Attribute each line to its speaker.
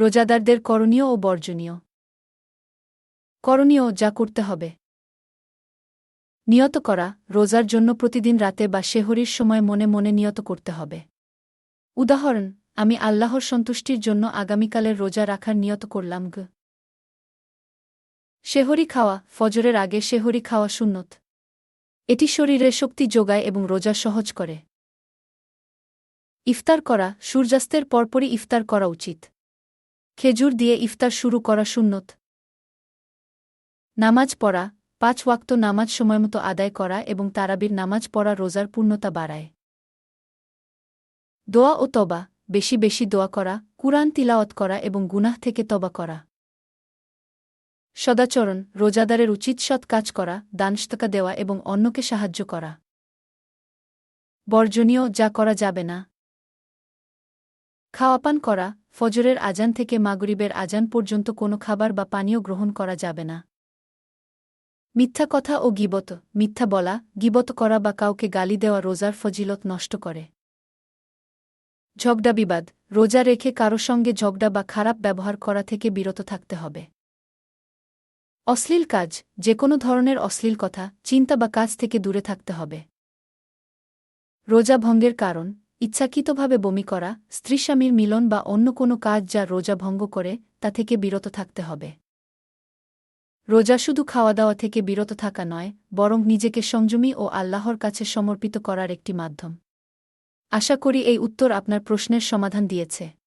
Speaker 1: রোজাদারদের করণীয় ও বর্জনীয়। করণীয় যা করতে হবে। নিয়ত করা, রোজার জন্য প্রতিদিন রাতে বা শেহরির সময় মনে মনে নিয়ত করতে হবে। উদাহরণ, আমি আল্লাহর সন্তুষ্টির জন্য আগামীকালের রোজা রাখার নিয়ত করলাম গ। শেহরি খাওয়া, ফজরের আগে শেহরি খাওয়া সুন্নত। এটি শরীরে শক্তি যোগায় এবং রোজা সহজ করে। ইফতার করা, সূর্যাস্তের পরপরই ইফতার করা উচিত। খেজুর দিয়ে ইফতার শুরু করা সুন্নত। নামাজ পড়া, পাঁচ ওয়াক্ত নামাজ সময়মতো আদায় করা এবং তারাবির নামাজ পড়া রোজার পূর্ণতা বাড়ায়। দোয়া ও তবা, বেশি বেশি দোয়া করা, কুরআন তিলাওয়াত করা এবং গুনাহ থেকে তবা করা। সদাচরণ, রোজাদারের উচিত সৎ কাজ করা দানস্তকা দেওয়া এবং অন্যকে সাহায্য করা। বর্জনীয়, যা করা যাবে না। খাওয়াপান করা, ফজরের আজান থেকে মাগরিবের আজান পর্যন্ত কোনো খাবার বা পানীয় গ্রহণ করা যাবে না। মিথ্যা কথা ও গিবত, মিথ্যা বলা, গিবত করা বা কাউকে গালি দেওয়া রোজার ফজিলত নষ্ট করে। ঝগড়া বিবাদ, রোজা রেখে কারও সঙ্গে ঝগড়া বা খারাপ ব্যবহার করা থেকে বিরত থাকতে হবে। অশ্লীল কাজ, যে কোনো ধরনের অশ্লীল কথা, চিন্তা বা কাজ থেকে দূরে থাকতে হবে। রোজা ভঙ্গের কারণ ইচ্ছাকৃতভাবে বমি করা, স্ত্রী স্বামীর মিলন বা অন্য কোনো কাজ যা রোজা ভঙ্গ করে, তা থেকে বিরত থাকতে হবে। রোজা শুধু খাওয়া দাওয়া থেকে বিরত থাকা নয়, বরং নিজেকে সংযমী ও আল্লাহর কাছে সমর্পিত করার একটি মাধ্যম। আশা করি এই উত্তর আপনার প্রশ্নের সমাধান দিয়েছে।